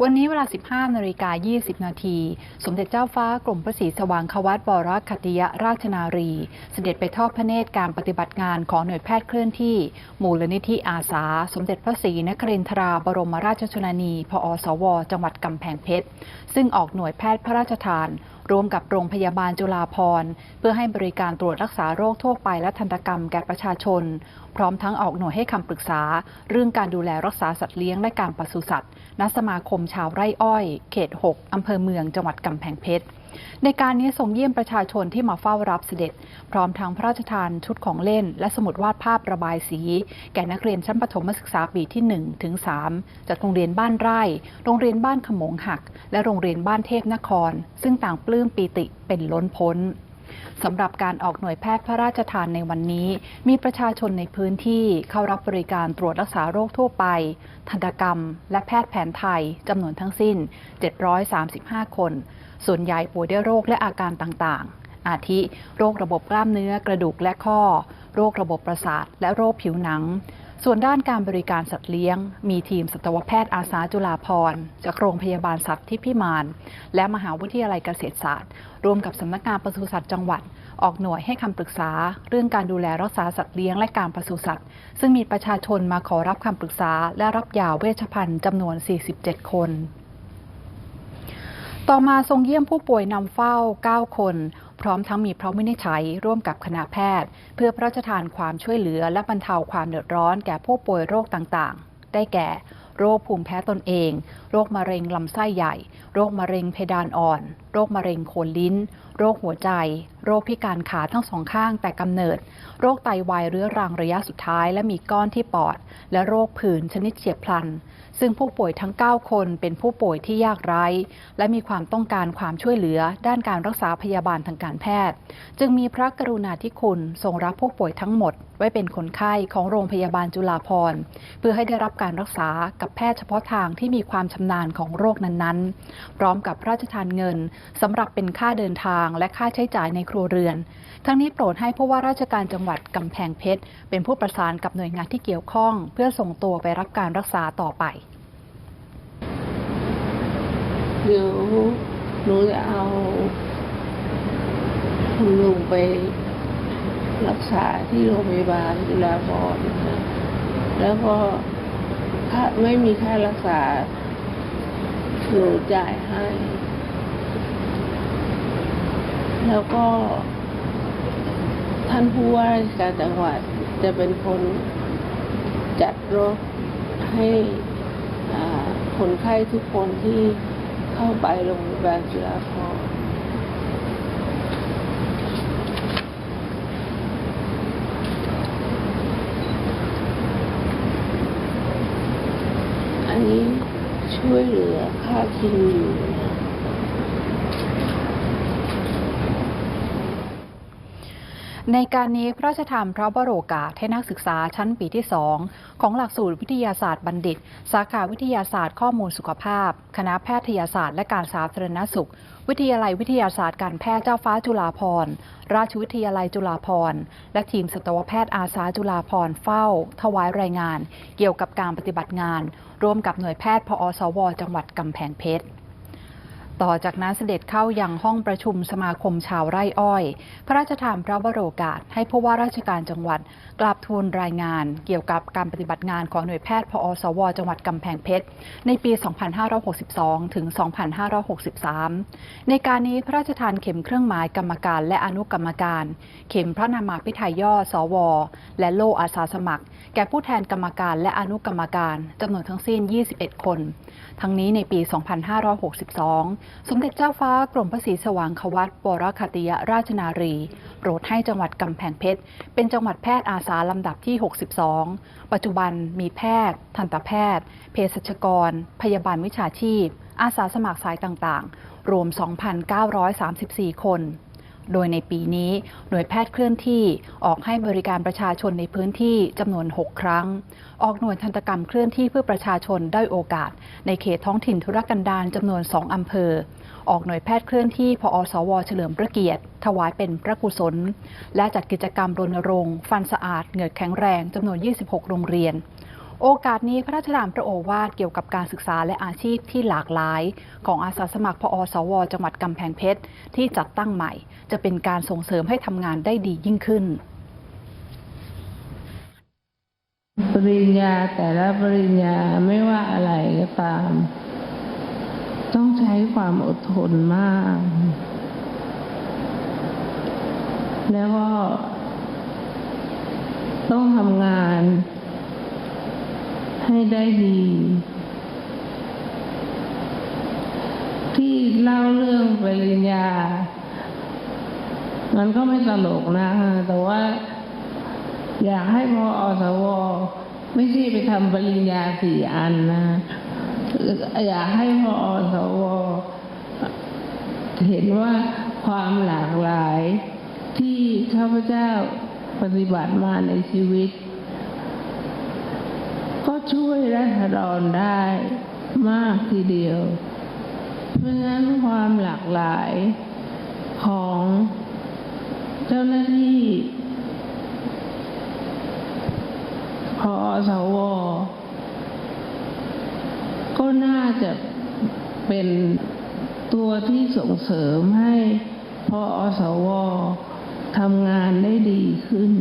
วันนี้เวลา 15นาฬิกา20 นาที สมเด็จเจ้าฟ้ากรมพระศรีสว่างควัตบรคติยราชนารี เสด็จไปทอดพระเนตรการปฏิบัติงานของหน่วยแพทย์เคลื่อนที่ มูลนิธิอาสา สมเด็จพระศรีนครินทราบรมราชชนนี พอสว จังหวัดกำแพงเพชร ซึ่งออกหน่วยแพทย์พระราชทานร่วมกับโรงพยาบาลจุฬาภรณ์ เพื่อให้บริการตรวจรักษาโรคทั่วไปและทันตกรรมแก่ประชาชน พร้อมทั้งออกหน่วยให้คำปรึกษา เรื่องการดูแลรักษาสัตว์เลี้ยงและการปศุสัตว์ณสมาคมชาวไร่อ้อย เขต 6 อำเภอเมืองจังหวัดกำแพงเพชร ในการนี้ทรงเยี่ยมประชาชนที่มาเฝ้ารับเสด็จ พร้อมทั้งพระราชทานชุดของเล่น และสมุดวาดภาพระบายสี แก่นักเรียนชั้นประถมศึกษาปีที่1ถึง3จากโรงเรียนบ้านไร่ โรงเรียนบ้านขมงหัก และโรงเรียนบ้านเทพนคร ซึ่งต่างปลื้มปีติเป็นล้นพ้น สำหรับการออกหน่วยแพทย์พระราชทานในวันนี้ มีประชาชนในพื้นที่เข้ารับบริการตรวจรักษาโรคทั่วไป ทันตกรรม และแพทย์แผนไทยจำนวนทั้งสิ้น 735 คน ส่วนใหญ่ป่วยด้วยโรคและอาการต่างๆ อาทิ โรคระบบกล้ามเนื้อกระดูกและข้อ โรคระบบประสาท และโรคผิวหนัง ส่วนด้านการบริการสัตว์เลี้ยง มีทีมสัตวแพทย์อาสาจุฬาภรจากโรงพยาบาลสัตว์ที่พิมาน และมหาวิทยาลัยเกษตรศาสตร์ ร่วมกับสำนักงานปศุสัตว์จังหวัด ออกหน่วยให้คำปรึกษา เรื่องการดูแลรักษาสัตว์เลี้ยงและการปศุสัตว์ ซึ่งมีประชาชนมาขอรับคำปรึกษา และรับยาเวชภัณฑ์จำนวน 47 คนต่อมาทรงเยี่ยมผู้ป่วยนำเฝ้า 9 คน พร้อมทั้งมีพระวินิจฉัยร่วมกับคณะแพทย์ เพื่อพระราชทานความช่วยเหลือและบรรเทาความเดือดร้อนแก่ผู้ป่วยโรคต่างๆ ได้แก่ โรคภูมิแพ้ตนเอง โรคมะเร็งลำไส้ใหญ่ โรคมะเร็งเพดานอ่อน โรคมะเร็งโคนลิ้น โรคหัวใจ โรคพิการขาทั้งสองข้างแต่กำเนิด โรคไตวายเรื้อรังระยะสุดท้ายและมีก้อนที่ปอด และโรคผื่นชนิดเฉียบพลัน ซึ่งผู้ป่วยทั้ง 9 คนเป็นผู้ป่วยที่ยากไร้ และมีความต้องการความช่วยเหลือ ด้านการรักษาพยาบาลทางการแพทย์ จึงมีพระกรุณาธิคุณทรงรับผู้ป่วยทั้งหมด ไว้เป็นคนไข้ของโรงพยาบาลจุฬาภรณ์ เพื่อให้ได้รับการรักษากับแพทย์เฉพาะทางที่มีความชำนาญของโรคนั้นๆ พร้อมกับพระราชทานเงินสำหรับเป็นค่าเดินทางและค่าใช้จ่ายในครัวเรือน ทั้งนี้โปรดให้ผู้ว่าราชการจังหวัดกำแพงเพชร เป็นผู้ประสานกับหน่วยงานที่เกี่ยวข้อง เพื่อส่งตัวไปรับการรักษาต่อไป เดี๋ยวหนูจะเอาคุณลุงไปรักษาที่โรงพยาบาลจุฬาภรณ์นะแล้วก็ค่าไม่มีค่ารักษาหนูจ่ายให้ แล้วก็ท่านผู้ว่าราชการจังหวัดจะเป็นคนจัดรถให้คนไข้ทุกคนที่ เข้าไปโรงพยาบาลจุฬาภรณ์อันนี้ช่วยเหลือค่ากินอยู่นะ ในการนี้พระราชทานพระบรโอกาสให้นักศึกษาชั้นปีที่ 2 ของหลักสูตรวิทยาศาสตร์บัณฑิต สาขาวิทยาศาสตร์ข้อมูลสุขภาพ คณะแพทยศาสตร์และการสาธารณสุข วิทยาลัยวิทยาศาสตร์การแพทย์เจ้าฟ้าจุฬาภรณ์ราชวิทยาลัยจุฬาภรณ์และทีมสัตวแพทย์อาสาจุฬาภรณ์เฝ้า ถวายรายงาน เกี่ยวกับการปฏิบัติงาน ร่วมกับหน่วยแพทย์พอสว จังหวัดกำแพงเพชร ต่อจากนั้นเสด็จเข้ายังห้องประชุมสมาคมชาวไร่อ้อย พระราชทานพระวโรกาส ให้ผู้ว่าราชการจังหวัดกราบทูลรายงาน เกี่ยวกับการปฏิบัติงานของหน่วยแพทย์พอสว จังหวัดกำแพงเพชร ในปี 2562 ถึง 2563 ในการนี้พระราชทานเข็มเครื่องหมายกรรมการและอนุกรรมการ เข็มพระนามาพิไทยย่อสว และโล่อาสาสมัคร แก่ผู้แทนกรรมการและอนุกรรมการจำนวนทั้งสิ้น 21 คน ทั้งนี้ในปี 2562สมเด็จเจ้าฟ้ากรมพระศรีสว่างควัตบรคติยราชนารี โปรดให้จังหวัดกำแพงเพชร เป็นจังหวัดแพทย์อาสาลำดับที่ 62 ปัจจุบันมีแพทย์ ทันตแพทย์ เภสัชกร พยาบาลวิชาชีพ อาสาสมัครสายต่างๆ รวม 2,934 คน โดยในปีนี้ หน่วยแพทย์เคลื่อนที่ออกให้บริการประชาชนในพื้นที่จำนวน 6 ครั้ง ออกหน่วยทันตกรรมเคลื่อนที่เพื่อประชาชนได้โอกาส ในเขตท้องถิ่นธุรกันดารจำนวน 2 อำเภอ ออกหน่วยแพทย์เคลื่อนที่พอสว เฉลิมพระเกียรติ ถวายเป็นพระกุศล และจัดกิจกรรมรณรงค์ ฟันสะอาดเหงือกแข็งแรงจำนวน 26 โรงเรียน โอกาสนี้พระราชทานพระโอวาทเกี่ยวกับการศึกษาและอาชีพที่หลากหลาย ของอาสาสมัครพอสว จังหวัดกำแพงเพชรที่จัดตั้งใหม่ จะเป็นการส่งเสริมให้ทำงานได้ดียิ่งขึ้น ปริญญาแต่ละปริญญาไม่ว่าอะไรก็ตาม ต้องใช้ความอดทนมาก แล้วก็ต้องทำงาน ให้ได้ดี ที่เล่าเรื่องปริญญา มันก็ไม่ตลกนะ แต่ว่าอยากให้พออสว ไม่ใช่ไปทำปริญญาสี่อันนะ อยากให้พออสว เห็นว่าความหลากหลายที่ข้าพเจ้าปฏิบัติมาในชีวิต ช่วยรัษฎรได้มากทีเดียว เพราะฉะนั้นความหลากหลายของเจ้าหน้าที่พอสว ก็น่าจะเป็นตัวที่ส่งเสริมให้พอสวทำงานได้ดีขึ้น